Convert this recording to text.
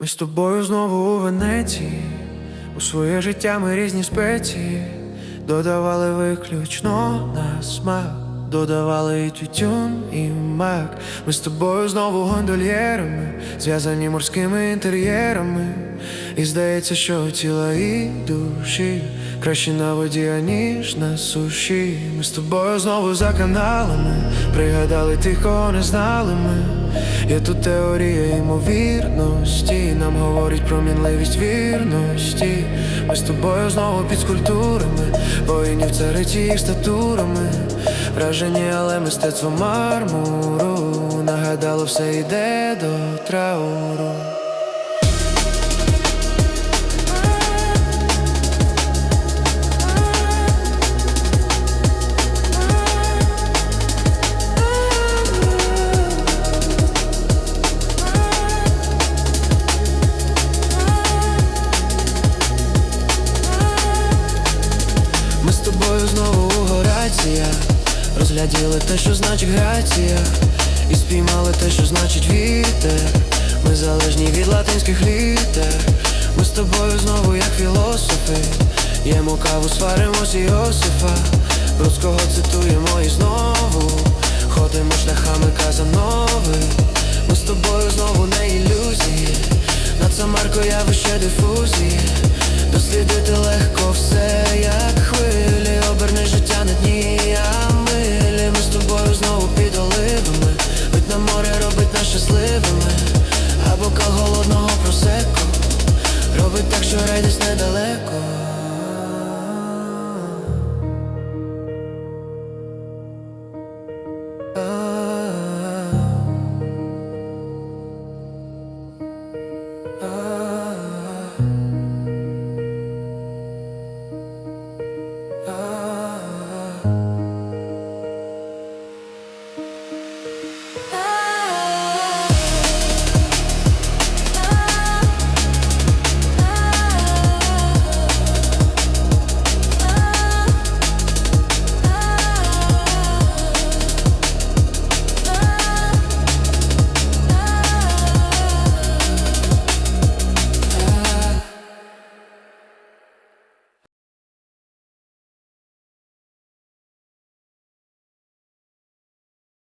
Ми з тобою знову у Венеції, у своє життя ми різні спеції, додавали виключно на смак, додавали і тютюн, і мак. Ми з тобою знову гондольєрами, зв'язані морськими інтер'єрами. І здається, що тіла і душі краще на воді, аніж на суші. Ми з тобою знову за каналами, пригадали тих, кого не знали ми. Є тут теорія ймовірності, нам говорить про мінливість вірності. Ми з тобою знову під скульптурами, воїнів цариці їх статурами. Вражені, але мистецтво мармуру нагадало, все йде до трауру. Ми з тобою знову у Розгляділи те, що значить грація. І спіймали те, що значить вітер. Ми залежні від латинських літер. Ми з тобою знову як філософи. Ємо каву, сваримось Йосифа. Бродського цитуємо і знову. Ходимо шляхами Казанови Ми з тобою знову не ілюзії. Над Самаркою явище дифузії. Дослідити легко все, як А бокал холодного просеку Робить так, що рай десь недалеко